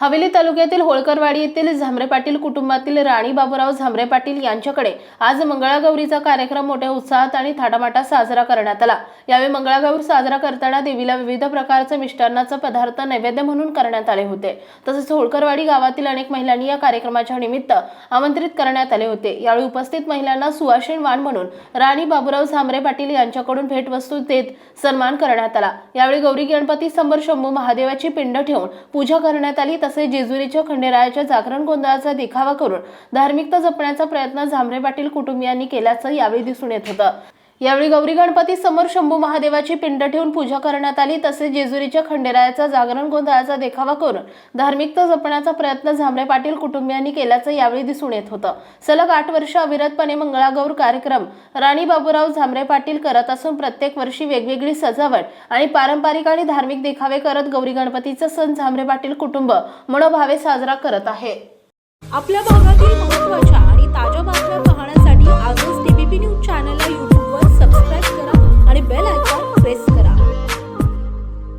हवेली तालुक्यातील होळकरवाडी येथील झांबरे पाटील कुटुंबातील राणी बाबूराव झांबरे पाटील यांच्याकडे आज मंगळागौरीचा कार्यक्रम मोठ्या उत्साहात आणि थाटामाटात साजरा करण्यात आला. यावेळी मंगळागौर साजरा करताना देवीला विविध प्रकारचे मिष्टान्नाचे पदार्थ नैवेद्य म्हणून करण्यात आले होते. तसेच होळकरवाडी गावातील अनेक महिलांनी या कार्यक्रमाच्या निमित्त आमंत्रित करण्यात आले होते. यावेळी उपस्थित महिलांना सुवासिन वाण म्हणून राणी बाबूराव झांबरे पाटील यांच्याकडून भेटवस्तू देत सन्मान करण्यात आला. यावेळी गौरी गणपती समोर शंभू महादेवाची पिंड ठेवून पूजा करण्यात आली. तसेच जेजुरीच्या खंडेरायाच्या जागरण गोंधळाचा देखावा करून धार्मिकता जपण्याचा प्रयत्न झांबरे पाटील कुटुंबियांनी केल्याचं यावेळी दिसून येत होतं. यावेळी गौरी गणपती समोर शंभू महादेवाची पिंड ठेवून पूजा करण्यात आली तसेच जेजुरीच्या खंडेरायाचा जागरण गोंधळाचा देखावा करून धार्मिकता जपण्याचा प्रयत्न झांबरे पाटील कुटुंबियांनी केल्याचं यावेळी दिसून येत होतं. सलग आठ वर्ष अविरतपणे मंगळागौर कार्यक्रम राणी बाबूराव झांबरे पाटील करत असून प्रत्येक वर्षी वेगवेगळी सजावट आणि पारंपरिक आणि धार्मिक देखावे करत गौरी गणपतीचा सण झांबरे पाटील कुटुंब मनोभावे साजरा करत आहे. आपल्या भागातील महत्त्वाच्या